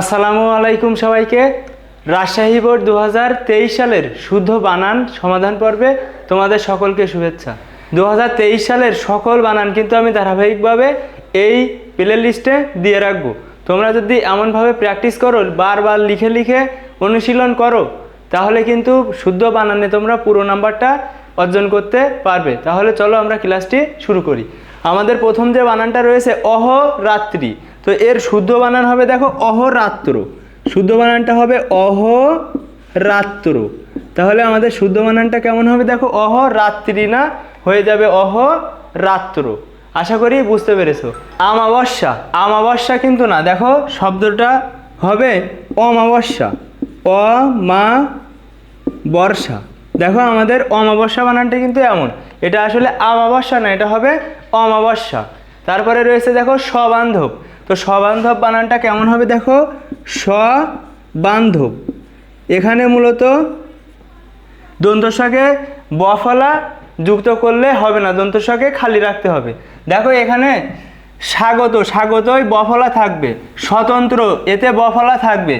আসসালামু আলাইকুম সবাইকে। রাজশাহী বোর্ড দু হাজার তেইশ সালের শুদ্ধ বানান সমাধান পর্বে তোমাদের সকলকে শুভেচ্ছা। দু হাজার তেইশ সালের সকল বানান কিন্তু আমি ধারাবাহিকভাবে এই প্লে লিস্টে দিয়ে রাখব। তোমরা যদি এমনভাবে প্র্যাকটিস করো, বারবার লিখে লিখে অনুশীলন করো, তাহলে কিন্তু শুদ্ধ বানানে তোমরা পুরো নাম্বারটা অর্জন করতে পারবে। তাহলে চলো আমরা ক্লাসটি শুরু করি। আমাদের প্রথম যে বানানটা রয়েছে অহ রাত্রি তো এর শুদ্ধ বানান হবে দেখো অহরাত্র। শুদ্ধ বানানটা হবে অহ রাত্র তাহলে আমাদের শুদ্ধ বানানটা কেমন হবে দেখো? অহ রাত্রি না? হয়ে যাবে অহ রাত্র আশা করি বুঝতে পেরেছ। আমাবস্যা। আমাবস্যা কিন্তু না। দেখো শব্দটা হবে অমাবস্যা। অ মা বর্ষা দেখো আমাদের অমাবস্যা বানানটা কিন্তু এমন। এটা আসলে আমাবস্যা না, এটা হবে অমাবস্যা। তারপরে রয়েছে দেখো সবান্ধব তো সবান্ধব বানানটা কেমন হবে দেখো? সবান্ধব এখানে মূলত দন্তস্বকে বফলা যুক্ত করলে হবে না দন্তস্বকে খালি রাখতে হবে। দেখো এখানে স্বাগত, স্বাগতই বফলা থাকবে। স্বতন্ত্র, এতে বফলা থাকবে।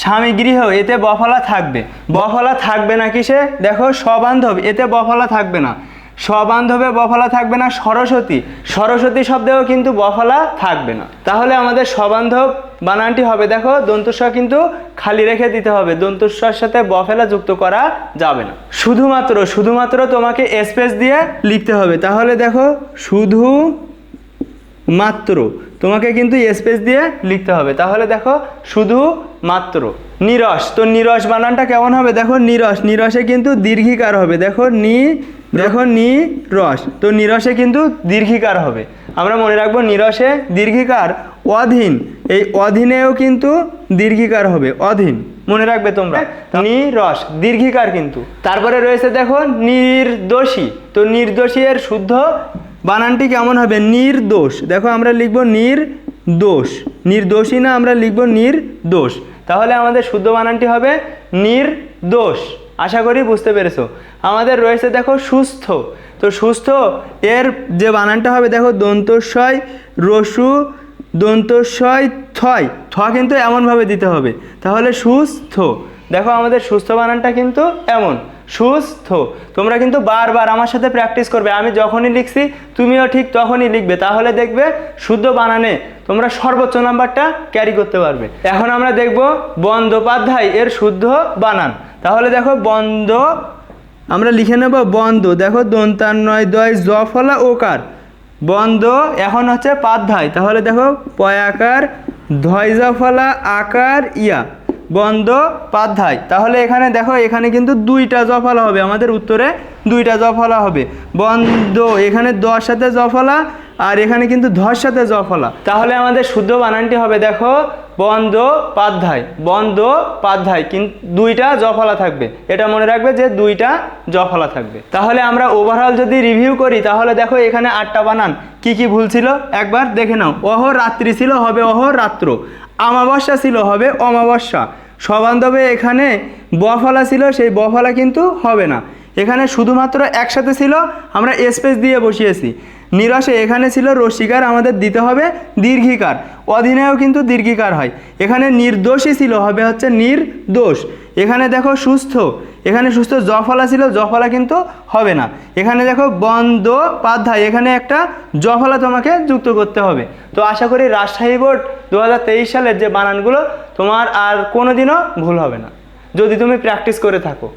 স্বামী গৃহ এতে বফলা থাকবে। বফলা থাকবে না কিসে দেখো সবান্ধব এতে বফলা থাকবে না। সবান্ধবে বফলা থাকবে না সরস্বতী। সরস্বতী শব্দেও কিন্তু বফলা থাকবে না। তাহলে আমাদের সবান্ধব বানানটি হবে, দেখো দন্তস্ব কিন্তু খালি রেখে দিতে হবে। দন্তস্বর সাথে বফেলা যুক্ত করা যাবে না। শুধুমাত্র শুধুমাত্র তোমাকে স্পেস দিয়ে লিখতে হবে। তাহলে দেখো, শুধু মাত্র, তোমাকে কিন্তু স্পেস দিয়ে লিখতে হবে। তাহলে দেখো, শুধু মাত্র। নিরস, তো নিরস বানানটা কেমন হবে? দেখো, নিরস, নিরসে কিন্তু দীর্ঘিকার হবে। দেখো, নি দেখো নি রস তো নিরসে কিন্তু দীর্ঘিকার হবে। আমরা মনে রাখব নিরসে দীর্ঘিকার, অধীন। এই অধীনেও কিন্তু দীর্ঘিকার হবে, অধীন। মনে রাখবে তোমরা। নিরস, দীর্ঘিকার কিন্তু। তারপরে রয়েছে দেখো নির্দোষী। তো নির্দোষী এর শুদ্ধ বানানটি কেমন হবে? নির্দোষ। দেখো আমরা লিখব নির্দোষ। নির্দোষী না, আমরা লিখব নির্দোষ। তাহলে আমাদের শুদ্ধ বানানটি হবে নির্দোষ। আশা করি বুঝতে পেরেছ। আমাদের রয়েছে দেখো সুস্থ। তো সুস্থ, এর যে বানানটা হবে দেখো দন্তস্বয়, রসু, দন্তস্বয়, থয়। থ কিন্তু এমনভাবে দিতে হবে। তাহলে সুস্থ। দেখো আমাদের সুস্থ বানানটা কিন্তু এমন। সুস্থ। তোমরা কিন্তু বারবার আমার সাথে প্র্যাকটিস করবে। আমি যখনই লিখছি, তুমিও ঠিক তখনই লিখবে। তাহলে দেখবে শুদ্ধ বানানে তোমরা সর্বোচ্চ নাম্বারটা ক্যারি করতে পারবে। এখন আমরা দেখব বন্দ্যোপাধ্যায় এর শুদ্ধ বানান। তাহলে দেখো বন্ধ। আমরা লিখে নেব বন্ধ। দেখো দন্তার নয় দয় জ ফলা ওকার। বন্ধ এখন হচ্ছে পাধ্যায়। তাহলে দেখো পয়াকার ফলা আকার, ইয়া। বন্ধ পাধ্যায়। তাহলে এখানে দেখো এখানে কিন্তু দুইটা জফলা হবে। আমাদের উত্তরে দুইটা জফলা হবে। বন্ধ এখানে দর সাথে জফলা আর এখানে কিন্তু ধর সাথে জফলা তাহলে আমাদের শুদ্ধ বানানটি হবে দেখো বন্ধ পাধ্যায় বন্ধ পাধ্যায় কিন্তু দুইটা জফলা থাকবে। এটা মনে রাখবে যে দুইটা জফলা থাকবে। তাহলে আমরা ওভারঅল যদি রিভিউ করি, তাহলে দেখো এখানে আটটা বানান। কি কি ভুল ছিল? একবার দেখে নাও। অহ রাত্রি ছিল, হবে অহ রাত্র আমাবস্যা ছিল, হবে অমাবস্যা। সবান্ধবে এখানে বফলা ছিল, সেই বফলা কিন্তু হবে না। এখানে শুধুমাত্র একসাথে ছিল, আমরা স্পেস দিয়ে বসিয়েছি। নিরসে এখানে ছিল রসিকার আমাদের দিতে হবে দীর্ঘিকার। অধীনেও কিন্তু দীর্ঘিকার হয়। এখানে নির্দোষী ছিল, হবে হচ্ছে নির্দোষ। এখানে দেখো সুস্থ। এখানে সুস্থ জফলা ছিল, জফলা কিন্তু হবে না। এখানে দেখো বন্ধ পাধ্যায় এখানে একটা জফলা তোমাকে যুক্ত করতে হবে। তো আশা করি রাজশাহী বোর্ড দু হাজার তেইশ সালের যে বানানগুলো, তোমার আর কোনোদিনও ভুল হবে না। যদি তুমি প্র্যাকটিস করে থাকো।